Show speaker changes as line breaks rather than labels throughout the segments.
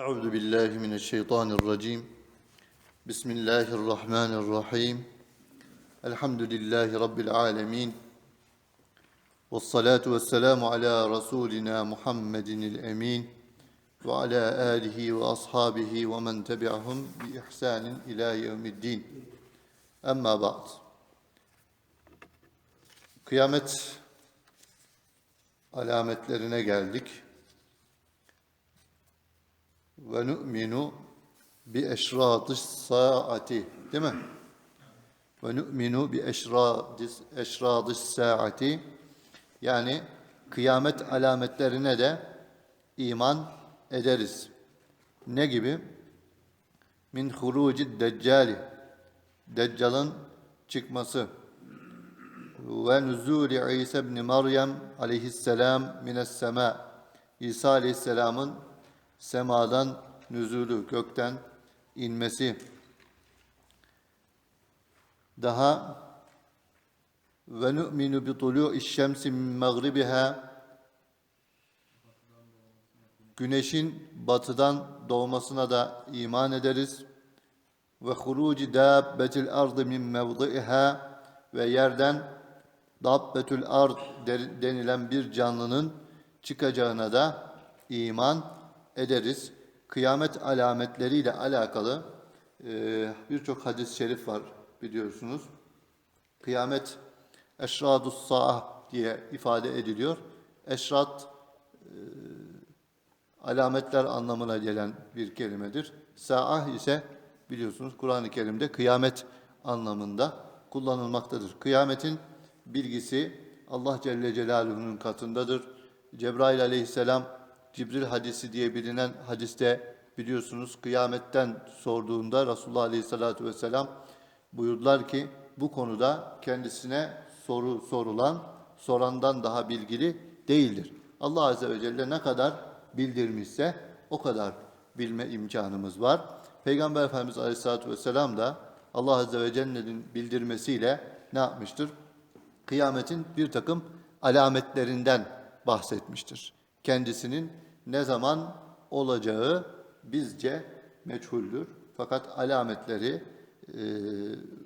أعوذ بالله من الشيطان الرجيم بسم الله الرحمن الرحيم الحمد لله رب العالمين والصلاة والسلام على رسولنا محمد الأمين وعلى آله وأصحابه ومن تبعهم بإحسان إلى يوم الدين أما بعد Kıyamet alametlerine geldik. Ve nu'minu bi eşratı saati. Değil mi? Ve nu'minu bi eşratı eşratı saati. Yani kıyamet alametlerine de iman ederiz. Ne gibi? Min huruci deccali. Deccal'ın çıkması. Ve nuzuli İsa ibn Meryem aleyhisselam mines sema. İsa aleyhisselamın semadan nüzulü, gökten inmesi. Daha ve nu'minu bi tulu'i şemsi min mağribiha Güneşin batıdan doğmasına da iman ederiz. Ve huruci dabbetil ardı min mevdi'iha ve yerden dabbetül ard denilen bir canlının çıkacağına da iman ederiz. Kıyamet alametleriyle alakalı e, birçok hadis-i şerif var biliyorsunuz. Kıyamet eşradus saah diye ifade ediliyor. Eşrat e, alametler anlamına gelen bir kelimedir. Saah ise biliyorsunuz Kur'an-ı Kerim'de kıyamet anlamında kullanılmaktadır. Kıyametin bilgisi Allah Celle Celaluhu'nun katındadır. Cebrail aleyhisselam Cibril hadisi diye bilinen hadiste biliyorsunuz kıyametten sorduğunda Resulullah aleyhissalatü vesselam buyurdular ki bu konuda kendisine soru sorulan sorandan daha bilgili değildir. Allah Azze ve Celle ne kadar bildirmişse o kadar bilme imkanımız var. Peygamber Efendimiz Aleyhisselatü Vesselam da Allah Azze ve Celle'nin bildirmesiyle ne yapmıştır? Kıyametin bir takım alametlerinden bahsetmiştir. Kendisinin ne zaman olacağı bizce meçhuldür. Fakat alametleri e,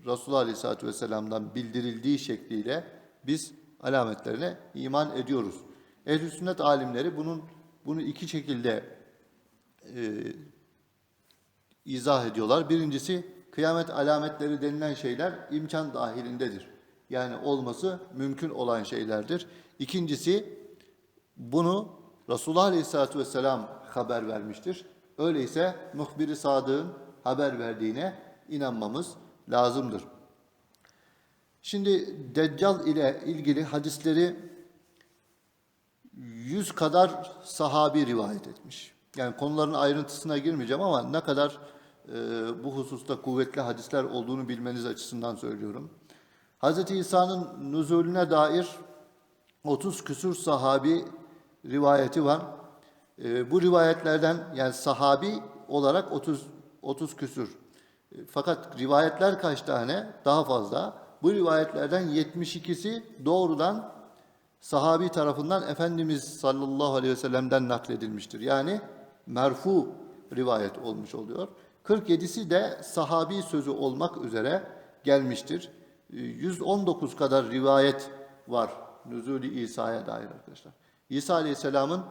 Resulullah Aleyhisselatü Vesselam'dan bildirildiği şekliyle biz alametlerine iman ediyoruz. Ehl-i sünnet alimleri bunun bunu iki şekilde e, izah ediyorlar. Birincisi kıyamet alametleri denilen şeyler imkan dahilindedir. Yani olması mümkün olan şeylerdir. İkincisi bunu Resulullah Aleyhisselatü Vesselam haber vermiştir. Öyleyse muhbir-i sadıkın haber verdiğine inanmamız lazımdır. Şimdi Deccal ile ilgili hadisleri yüz kadar sahabi rivayet etmiş. Yani konuların ayrıntısına girmeyeceğim ama ne kadar e, bu hususta kuvvetli hadisler olduğunu bilmeniz açısından söylüyorum. Hz. İsa'nın nüzulüne dair 30 küsur sahabi rivayeti var. E, bu rivayetlerden yani sahabi olarak 30 30 küsur. E, fakat rivayetler kaç tane? Daha fazla. Bu rivayetlerden 72'si doğrudan sahabi tarafından Efendimiz sallallahu aleyhi ve sellem'den nakledilmiştir. Yani merfu rivayet olmuş oluyor. 47'si de sahabi sözü olmak üzere gelmiştir. 119 kadar rivayet var Nüzulü İsa'ya dair arkadaşlar. İsa Aleyhisselam'ın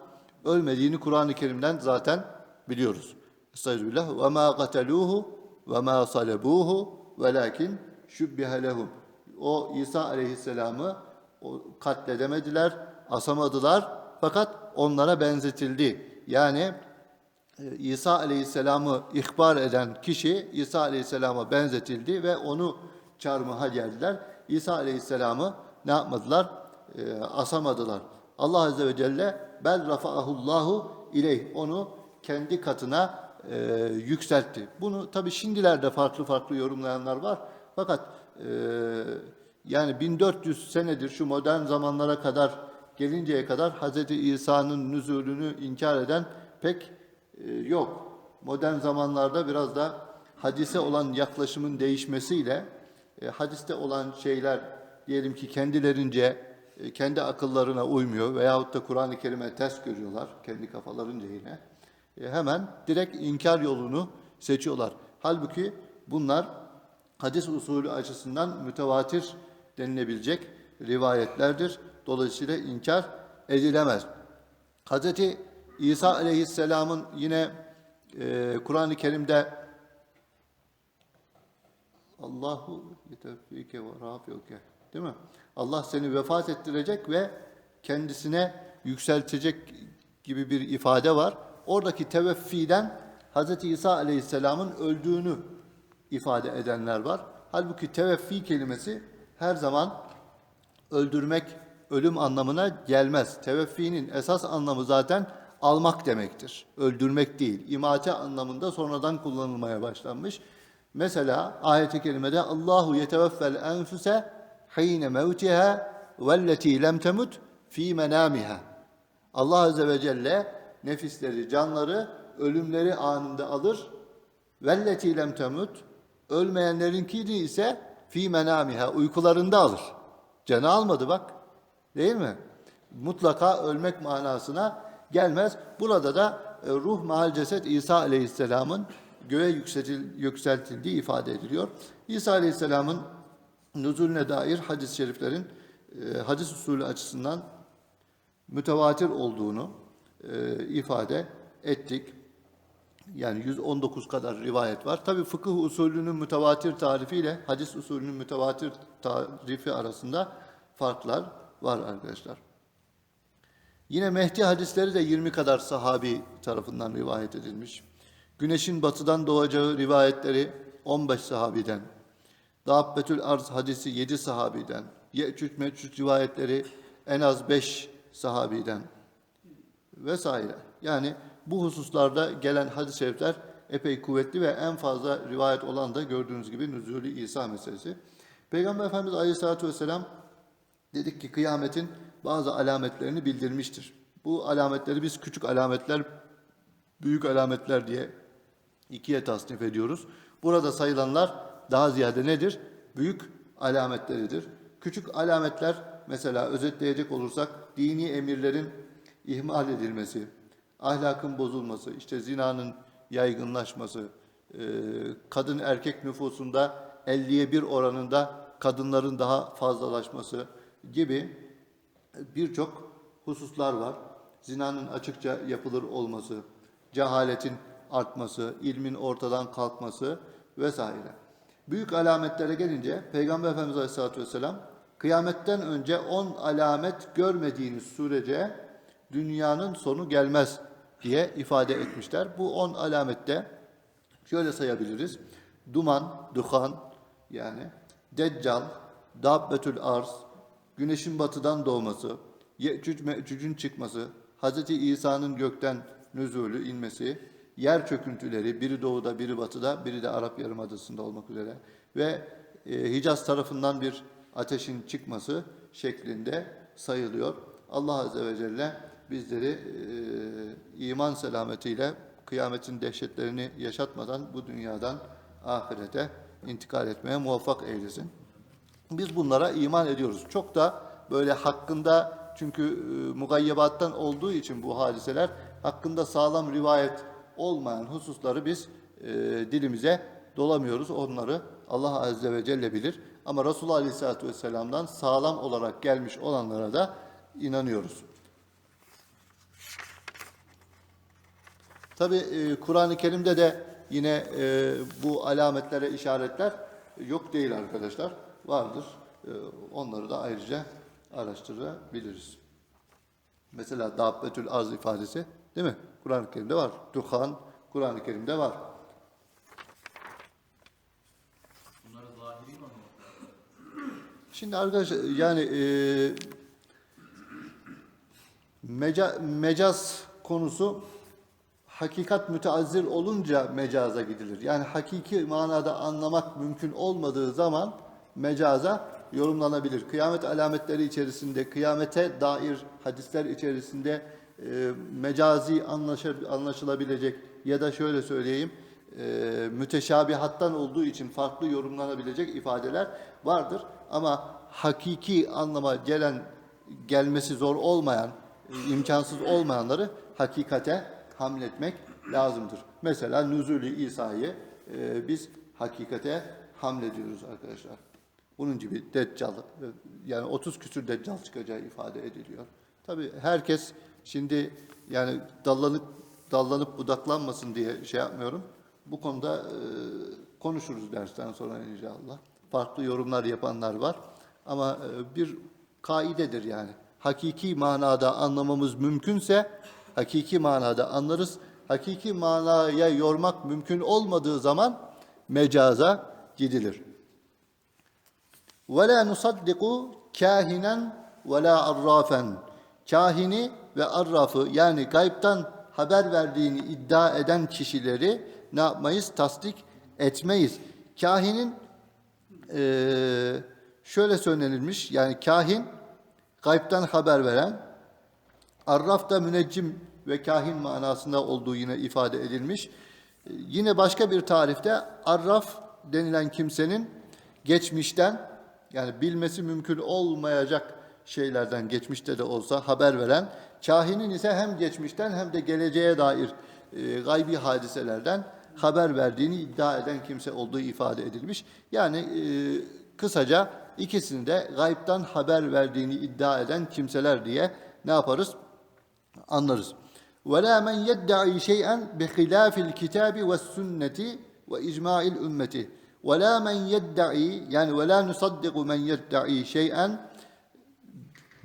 ölmediğini Kur'an-ı Kerim'den zaten biliyoruz. Estağfirullah. Qataluhu ve ma salabuhu velakin şubbihe lehum. O İsa Aleyhisselam'ı katledemediler, asamadılar fakat onlara benzetildi. Yani e, İsa Aleyhisselam'ı ihbar eden kişi İsa Aleyhisselam'a benzetildi ve onu çarmıha geldiler. İsa Aleyhisselam'ı ne yapmadılar? E, asamadılar. Allah Azze ve Celle bel rafa'ahullahu ileyh onu kendi katına e, yükseltti. Bunu tabi şimdilerde farklı farklı yorumlayanlar var. Fakat e, yani 1400 senedir şu modern zamanlara kadar gelinceye kadar Hz. İsa'nın nüzulünü inkar eden pek e, yok. Modern zamanlarda biraz da hadise olan yaklaşımın değişmesiyle e, hadiste olan şeyler diyelim ki kendilerince kendi akıllarına uymuyor veyahut da Kur'an-ı Kerim'e ters görüyorlar kendi kafalarınca yine. e, hemen direkt inkar yolunu seçiyorlar. Halbuki bunlar hadis usulü açısından mütevatir denilebilecek rivayetlerdir. Dolayısıyla inkar edilemez. Hazreti İsa aleyhisselamın yine e, Kur'an-ı Kerim'de Allahu yetevfike ve rafiuke değil mi? Allah seni vefat ettirecek ve kendisine yükseltecek gibi bir ifade var. Oradaki teveffiden Hz. İsa Aleyhisselam'ın öldüğünü ifade edenler var. Halbuki teveffi kelimesi her zaman öldürmek, ölüm anlamına gelmez. Teveffinin esas anlamı zaten almak demektir. Öldürmek değil. İmate anlamında sonradan kullanılmaya başlanmış. Mesela ayet-i kerimede Allahu yeteveffel enfuse hine mevtiha velleti lem temut fi menamiha. Allah Azze ve Celle nefisleri, canları ölümleri anında alır. Velleti lem temut ölmeyenlerinkini ise fi menamiha uykularında alır. Canı almadı bak. Değil mi? Mutlaka ölmek manasına gelmez. Burada da e, ruh mahal ceset İsa Aleyhisselam'ın göğe yükseltil, yükseltildiği ifade ediliyor. İsa Aleyhisselam'ın nüzulüne dair hadis-i şeriflerin e, hadis usulü açısından mütevatir olduğunu e, ifade ettik. Yani 119 kadar rivayet var. Tabi fıkıh usulünün mütevatir tarifiyle hadis usulünün mütevatir tarifi arasında farklar var arkadaşlar. Yine Mehdi hadisleri de 20 kadar sahabi tarafından rivayet edilmiş. Güneşin batıdan doğacağı rivayetleri 15 sahabiden. Dâbbetül Arz hadisi 7 sahabiden. Ye'cüc me'cüc rivayetleri en az 5 sahabiden vesaire. Yani bu hususlarda gelen hadis-i şerifler epey kuvvetli ve en fazla rivayet olan da gördüğünüz gibi nüzulü İsa meselesi. Peygamber Efendimiz Aleyhisselatü Vesselam dedik ki kıyametin bazı alametlerini bildirmiştir. Bu alametleri biz küçük alametler, büyük alametler diye ikiye tasnif ediyoruz. Burada sayılanlar daha ziyade nedir? Büyük alametleridir. Küçük alametler mesela özetleyecek olursak dini emirlerin ihmal edilmesi, ahlakın bozulması, işte zinanın yaygınlaşması, e, kadın erkek nüfusunda 50'ye 1 oranında kadınların daha fazlalaşması gibi birçok hususlar var. Zinanın açıkça yapılır olması, cehaletin artması, ilmin ortadan kalkması vesaire. Büyük alametlere gelince Peygamber Efendimiz Aleyhisselatü Vesselam kıyametten önce 10 alamet görmediğiniz sürece dünyanın sonu gelmez diye ifade etmişler. Bu 10 alamette şöyle sayabiliriz. Duman, duhan yani Deccal, Dabbetül Arz, güneşin batıdan doğması, Yecüc Mecüc'ün çıkması, Hz. İsa'nın gökten nüzulü inmesi, yer çöküntüleri biri doğuda, biri batıda, biri de Arap Yarımadası'nda olmak üzere ve e, Hicaz tarafından bir ateşin çıkması şeklinde sayılıyor. Allah Azze ve Celle bizleri e, iman selametiyle kıyametin dehşetlerini yaşatmadan bu dünyadan ahirete intikal etmeye muvaffak eylesin. Biz bunlara iman ediyoruz. Çok da böyle hakkında çünkü e, mugayyebattan olduğu için bu hadiseler hakkında sağlam rivayet olmayan hususları biz e, dilimize dolamıyoruz. Onları Allah Azze ve Celle bilir. Ama Resulullah Aleyhisselatü Vesselam'dan sağlam olarak gelmiş olanlara da inanıyoruz. Tabi e, Kur'an-ı Kerim'de de yine e, bu alametlere işaretler yok değil arkadaşlar. Vardır. E, onları da ayrıca araştırabiliriz. Mesela Dabbetül Arz ifadesi değil mi? Kur'an-ı Kerim'de var. Duhan Kur'an-ı Kerim'de var. Şimdi arkadaşlar yani e, meca, mecaz konusu hakikat müteazzir olunca mecaza gidilir. Yani hakiki manada anlamak mümkün olmadığı zaman mecaza yorumlanabilir. Kıyamet alametleri içerisinde, kıyamete dair hadisler içerisinde e, mecazi anlaşılabilecek ya da şöyle söyleyeyim, e, müteşabihattan olduğu için farklı yorumlanabilecek ifadeler vardır. Ama hakiki anlama gelen gelmesi zor olmayan, imkansız olmayanları hakikate hamletmek lazımdır. Mesela nüzulü İsa'yı e, biz hakikate hamlediyoruz arkadaşlar. Bunun gibi deccal, e, yani 30 küsür deccal çıkacağı ifade ediliyor. Tabi herkes şimdi yani dallanıp dallanıp budaklanmasın diye şey yapmıyorum. Bu konuda e, konuşuruz dersten sonra inşallah. Farklı yorumlar yapanlar var. Ama e, bir kaidedir yani. Hakiki manada anlamamız mümkünse hakiki manada anlarız. Hakiki manaya yormak mümkün olmadığı zaman mecaza gidilir. وَلَا نُصَدِّقُ كَاهِنًا وَلَا arrafen. Kahini ve arrafı yani gaybtan haber verdiğini iddia eden kişileri ne yapmayız? Tasdik etmeyiz. Kahinin eee, şöyle söylenilmiş yani kahin gaybtan haber veren Arraf da müneccim ve kahin manasında olduğu yine ifade edilmiş. Ee, Yine başka bir tarifte arraf denilen kimsenin geçmişten yani bilmesi mümkün olmayacak şeylerden geçmişte de olsa haber veren, kahinin ise hem geçmişten hem de geleceğe dair e, gaybi hadiselerden haber verdiğini iddia eden kimse olduğu ifade edilmiş. Yani e, kısaca ikisini de gaybtan haber verdiğini iddia eden kimseler diye ne yaparız? anlarız. وَلَا مَنْ يَدَّعِي شَيْئًا بِخِلَافِ الْكِتَابِ وَالسُنَّةِ وَاِجْمَاعِ الْاُمَّةِ وَلَا مَنْ يَدَّعِي yani وَلَا نُصَدِّقُ مَنْ يَدَّعِي شَيْئًا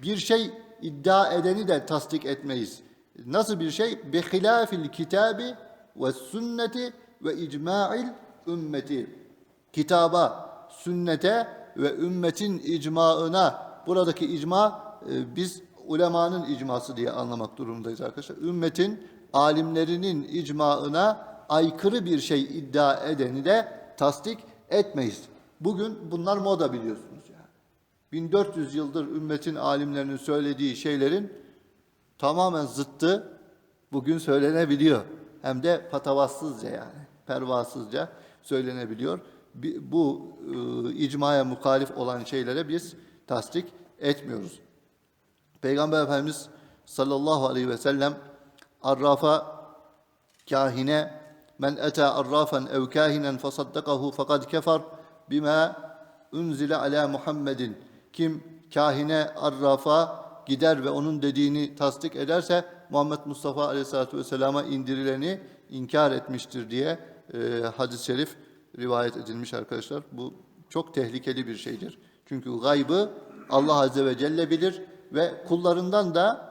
bir şey iddia edeni de tasdik etmeyiz. Nasıl bir şey? Bihilafil kitabi ve sünneti ve icma'il ümmeti. Kitaba, sünnete ve ümmetin icmaına, buradaki icma e, biz ulemanın icması diye anlamak durumundayız arkadaşlar. Ümmetin, alimlerinin icmaına aykırı bir şey iddia edeni de tasdik etmeyiz. Bugün bunlar moda biliyorsunuz yani. 1400 yıldır ümmetin alimlerinin söylediği şeylerin tamamen zıttı bugün söylenebiliyor. Hem de patavatsızca yani, pervasızca söylenebiliyor. Bi- Bu e, icmaya muhalif olan şeylere biz tasdik etmiyoruz. Peygamber Efendimiz sallallahu aleyhi ve sellem arrafa kahine men eta arrafan ev kahinen fasaddakahu fakat kefer bima unzile ala Muhammedin kim kahine arrafa gider ve onun dediğini tasdik ederse Muhammed Mustafa Aleyhisselatü Vesselam'a indirileni inkar etmiştir diye e, hadis-i şerif rivayet edilmiş arkadaşlar. Bu çok tehlikeli bir şeydir. Çünkü gaybı Allah Azze ve Celle bilir ve kullarından da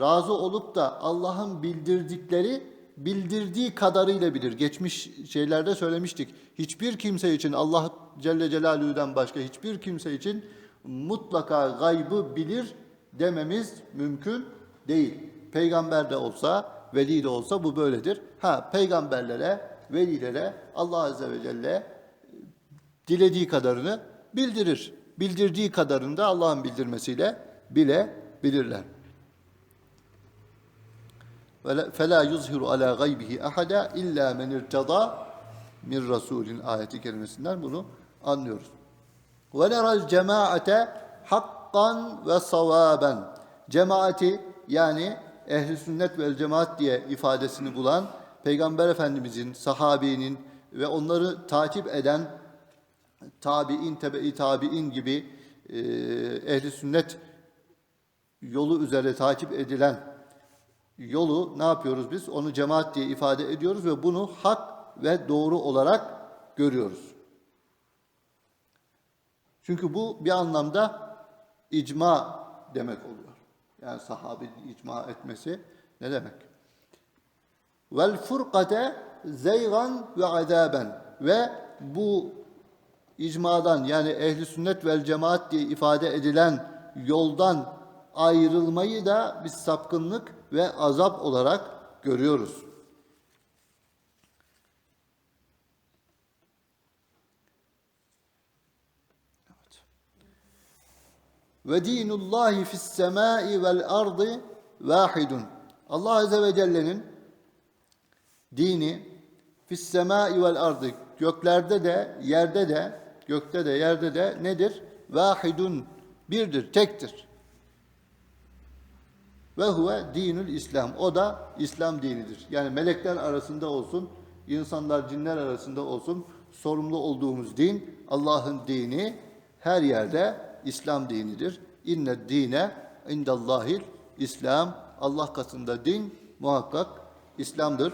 razı olup da Allah'ın bildirdikleri bildirdiği kadarıyla bilir. Geçmiş şeylerde söylemiştik. Hiçbir kimse için Allah Celle Celaluhu'dan başka hiçbir kimse için mutlaka gaybı bilir dememiz mümkün değil. Peygamber de olsa, veli de olsa bu böyledir. Ha peygamberlere, velilere Allah Azze ve Celle dilediği kadarını bildirir. Bildirdiği kadarını da Allah'ın bildirmesiyle bile bilirler. فَلَا يُظْهِرُ عَلَى غَيْبِهِ أَحَدًا اِلَّا مَنْ اِرْتَضَى min Rasulün ayeti kerimesinden bunu anlıyoruz. وَنَرَى الْجَمَاعَةَ hakkan ve savaben. Cemaati yani ehli sünnet vel cemaat diye ifadesini bulan Peygamber Efendimizin, sahabinin ve onları takip eden tabi'in, tebe-i tabi'in gibi e, ehli sünnet yolu üzere takip edilen yolu ne yapıyoruz biz? Onu cemaat diye ifade ediyoruz ve bunu hak ve doğru olarak görüyoruz. Çünkü bu bir anlamda icma demek oluyor. Yani sahabenin icma etmesi ne demek? Vel furkate zeygan ve azaben ve bu icmadan yani ehli sünnet vel cemaat diye ifade edilen yoldan ayrılmayı da biz sapkınlık ve azap olarak görüyoruz. Ve dinullahi fis semai vel ardı vahidun. Allah Azze ve Celle'nin dini fis semai vel ardı göklerde de yerde de gökte de yerde de nedir? Vahidun birdir, tektir. Ve huve dinül İslam. O da İslam dinidir. Yani melekler arasında olsun, insanlar, cinler arasında olsun sorumlu olduğumuz din Allah'ın dini her yerde İslam dinidir. İnne dine indallahil İslam. Allah katında din muhakkak İslam'dır.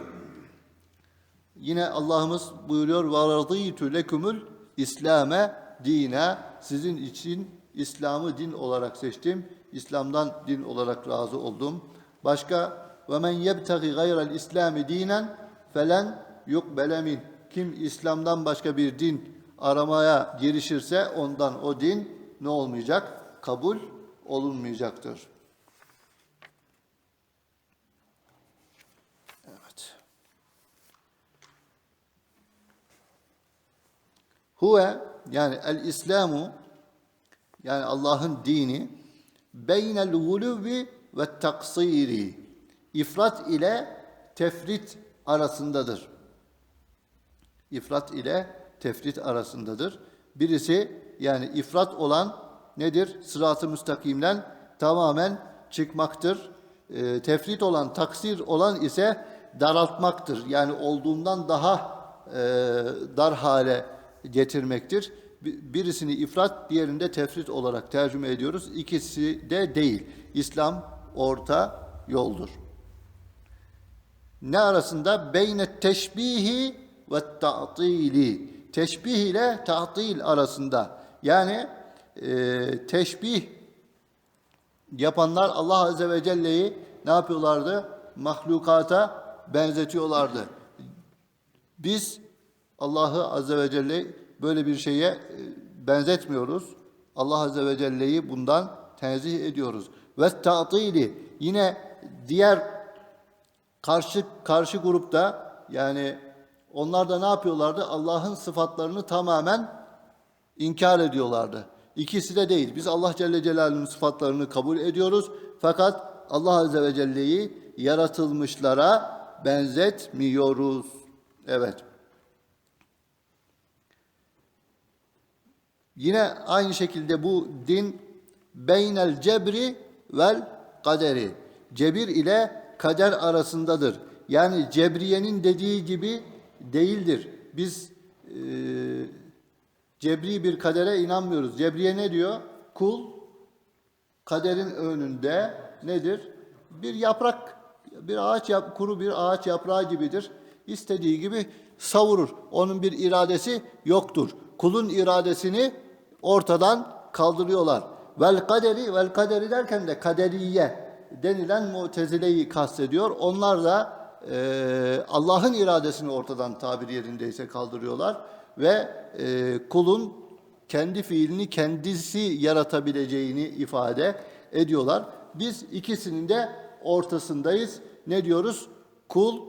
Yine Allah'ımız buyuruyor ve radıytu lekumul İslame dine sizin için İslam'ı din olarak seçtim. İslam'dan din olarak razı oldum. Başka ve men yebtagi gayral İslami dinen felen yukbele min. Kim İslam'dan başka bir din aramaya girişirse ondan o din ne olmayacak? Kabul olunmayacaktır. Evet. Huve yani el İslamu yani Allah'ın dini beynel gulubi ve taksiri ifrat ile tefrit arasındadır. İfrat ile tefrit arasındadır. Birisi yani ifrat olan nedir? Sırat-ı müstakimden tamamen çıkmaktır. Ee, tefrit olan, taksir olan ise daraltmaktır. Yani olduğundan daha e, dar hale getirmektir. Bi- Birisini ifrat, diğerinde tefrit olarak tercüme ediyoruz. İkisi de değil. İslam orta yoldur. Ne arasında? Beyne teşbihi ve ta'tili. Teşbih ile ta'til arasında. Yani e, teşbih yapanlar Allah Azze ve Celle'yi ne yapıyorlardı? Mahlukata benzetiyorlardı. Biz Allah'ı Azze ve Celle böyle bir şeye e, benzetmiyoruz. Allah Azze ve Celle'yi bundan tenzih ediyoruz. Ve ta'tili yine diğer karşı karşı grupta yani onlar da ne yapıyorlardı? Allah'ın sıfatlarını tamamen inkar ediyorlardı. İkisi de değil. Biz Allah Celle Celaluhu'nun sıfatlarını kabul ediyoruz. Fakat Allah Azze ve Celle'yi yaratılmışlara benzetmiyoruz. Evet. Yine aynı şekilde bu din beynel cebri vel kaderi. Cebir ile kader arasındadır. Yani Cebriye'nin dediği gibi değildir. Biz e, cebri bir kadere inanmıyoruz. Cebriye ne diyor? Kul kaderin önünde nedir? Bir yaprak, bir ağaç yap, kuru bir ağaç yaprağı gibidir. İstediği gibi savurur. Onun bir iradesi yoktur. Kulun iradesini ortadan kaldırıyorlar. Vel kaderi, vel kaderi derken de kaderiye denilen mutezileyi kastediyor. Onlar da e, Allah'ın iradesini ortadan tabir yerindeyse kaldırıyorlar ve e, kulun kendi fiilini kendisi yaratabileceğini ifade ediyorlar. Biz ikisinin de ortasındayız. Ne diyoruz? Kul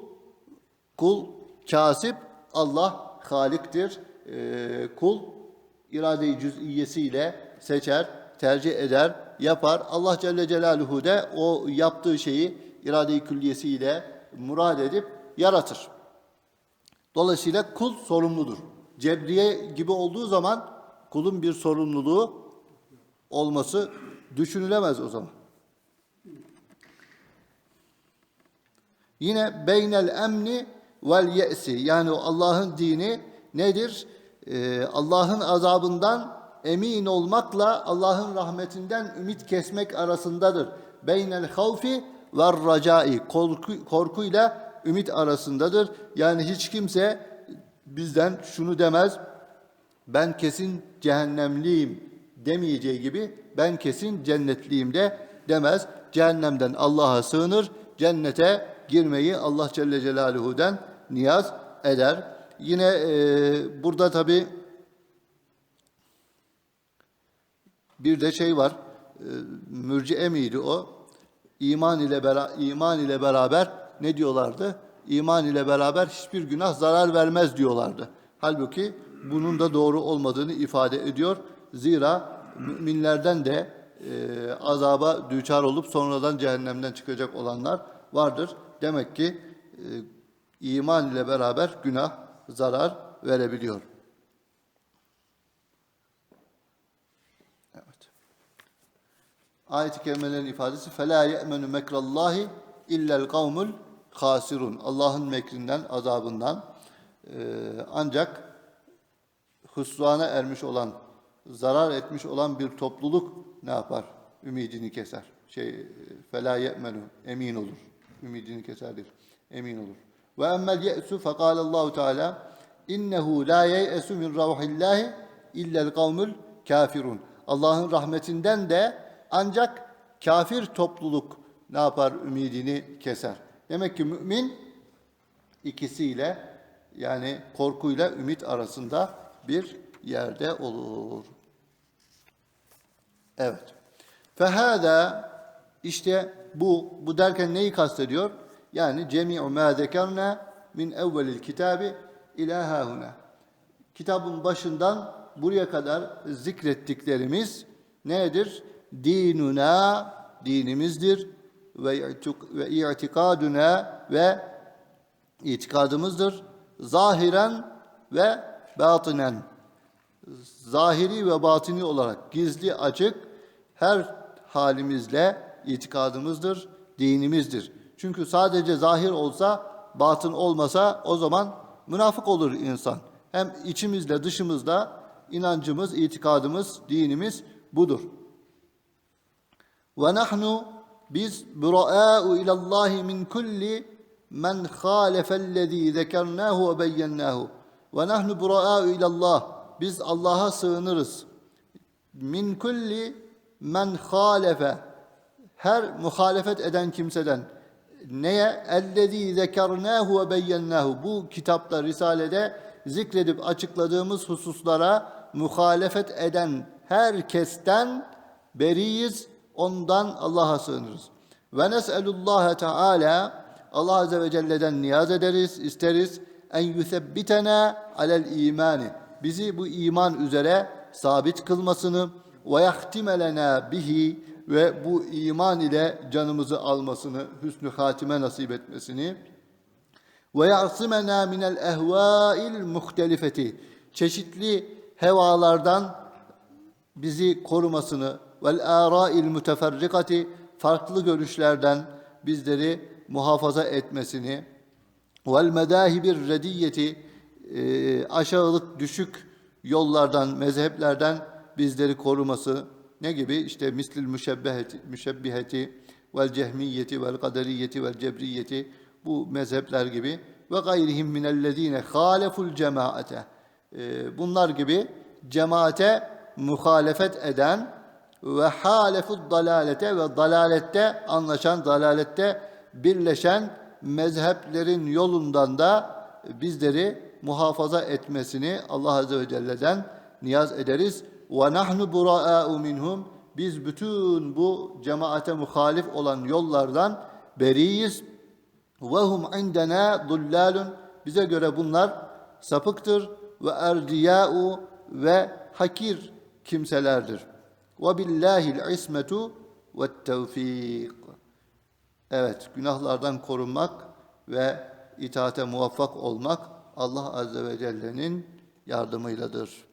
kul kasip, Allah haliktir. Ee, kul irade-i cüz'iyesiyle seçer, tercih eder, yapar. Allah Celle Celaluhu de o yaptığı şeyi irade-i külliyesiyle murad edip yaratır. Dolayısıyla kul sorumludur. Cebriye gibi olduğu zaman kulun bir sorumluluğu olması düşünülemez o zaman. Yine beynel emni vel ye'si yani Allah'ın dini nedir? Ee, Allah'ın azabından emin olmakla Allah'ın rahmetinden ümit kesmek arasındadır. Beynel havfi ve racai korku, korkuyla ümit arasındadır. Yani hiç kimse bizden şunu demez. Ben kesin cehennemliyim demeyeceği gibi ben kesin cennetliyim de demez. Cehennemden Allah'a sığınır, cennete girmeyi Allah Celle Celaluhu'den niyaz eder. Yine e, burada tabi bir de şey var. E, mürciye miydi o? İman ile iman ile beraber ne diyorlardı? İman ile beraber hiçbir günah zarar vermez diyorlardı. Halbuki bunun da doğru olmadığını ifade ediyor. Zira müminlerden de e, azaba düçar olup sonradan cehennemden çıkacak olanlar vardır. Demek ki e, iman ile beraber günah zarar verebiliyor. Evet. ayet-i kerimelerin ifadesi فَلَا يَأْمَنُ مَكْرَ اللّٰهِ اِلَّا الْقَوْمُ الْخَاسِرُونَ Allah'ın mekrinden, azabından e, ancak husrana ermiş olan, zarar etmiş olan bir topluluk ne yapar? Ümidini keser. Şey, fela ye'menu, emin olur. Ümidini keserdir. Emin olur. Ve emmel ye'su fekâle Allahu Teala innehu la ye'esu min ravhillahi illel kavmul kafirun. Allah'ın rahmetinden de ancak kafir topluluk ne yapar? Ümidini keser. Demek ki mümin ikisiyle yani korkuyla ümit arasında bir yerde olur. Evet. Fehâdâ işte bu, bu derken neyi kastediyor? Yani cemi'u mâ zekerna min evvelil kitabi ilâ hâhuna. Kitabın başından buraya kadar zikrettiklerimiz nedir? Dinuna, dinimizdir ve ve i'tikaduna ve itikadımızdır. Zahiren ve batinen. Zahiri ve batini olarak gizli açık her halimizle itikadımızdır, dinimizdir. Çünkü sadece zahir olsa, batın olmasa o zaman münafık olur insan. Hem içimizle dışımızda inancımız, itikadımız, dinimiz budur. Ve nahnu biz bura'a'u ilallahi min kulli men halefellezî zekernâhu ve beyyennâhu. Ve nahnu bura'a'u ilallah. Biz Allah'a sığınırız. Min kulli men halefe. Her muhalefet eden kimseden. Neye? Ellezî zekernâhu ve beyyennâhu. Bu kitapta, Risale'de zikredip açıkladığımız hususlara muhalefet eden herkesten beriyiz. Ondan Allah'a sığınırız. Ve nes'elullâhe Teala Allah Azze ve Celle'den niyaz ederiz, isteriz. En yusebbitena alel imani. Bizi bu iman üzere sabit kılmasını ve yahtimelena bihi ve bu iman ile canımızı almasını, hüsnü hatime nasip etmesini ve ya'simena minel ehvâil muhtelifeti. Çeşitli hevalardan bizi korumasını vel ârâil müteferrikati farklı görüşlerden bizleri muhafaza etmesini vel medâhibir rediyeti e, aşağılık düşük yollardan, mezheplerden bizleri koruması ne gibi? İşte mislil müşebbeheti, müşebbiheti vel cehmiyeti vel kaderiyeti vel cebriyeti bu mezhepler gibi ve gayrihim minellezine haleful cemaate e, bunlar gibi cemaate muhalefet eden ve halefud dalalete ve dalalette anlaşan, dalalette birleşen mezheplerin yolundan da bizleri muhafaza etmesini Allah Azze ve Celle'den niyaz ederiz. Ve nahnu bura'a'u minhum biz bütün bu cemaate muhalif olan yollardan beriyiz. Ve hum indena dullalun bize göre bunlar sapıktır ve erdiya'u ve hakir kimselerdir. Ve billahil ismetu ve tevfik. Evet, günahlardan korunmak ve itaate muvaffak olmak Allah Azze ve Celle'nin yardımıyladır.